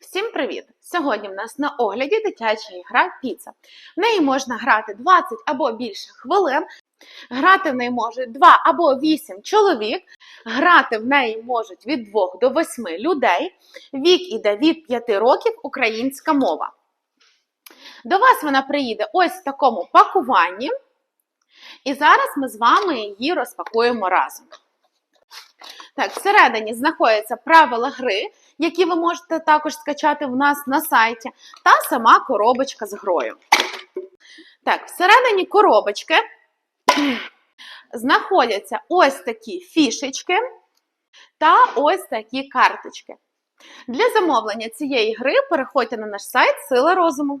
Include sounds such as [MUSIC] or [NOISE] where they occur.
Всім привіт! Сьогодні в нас на огляді дитяча ігра піца. В неї можна грати 20 або більше хвилин. Грати в неї можуть 2 або 8 чоловік. Грати в неї можуть від 2 до 8 людей. Вік іде від 5 років українська мова. До вас вона приїде ось в такому пакуванні. І зараз ми з вами її розпакуємо разом. Так, всередині знаходяться правила гри, які ви можете також скачати в нас на сайті, та сама коробочка з грою. Так, всередині коробочки [CLEARS THROAT] знаходяться ось такі фішечки та ось такі карточки. Для замовлення цієї гри переходьте на наш сайт Сила розуму.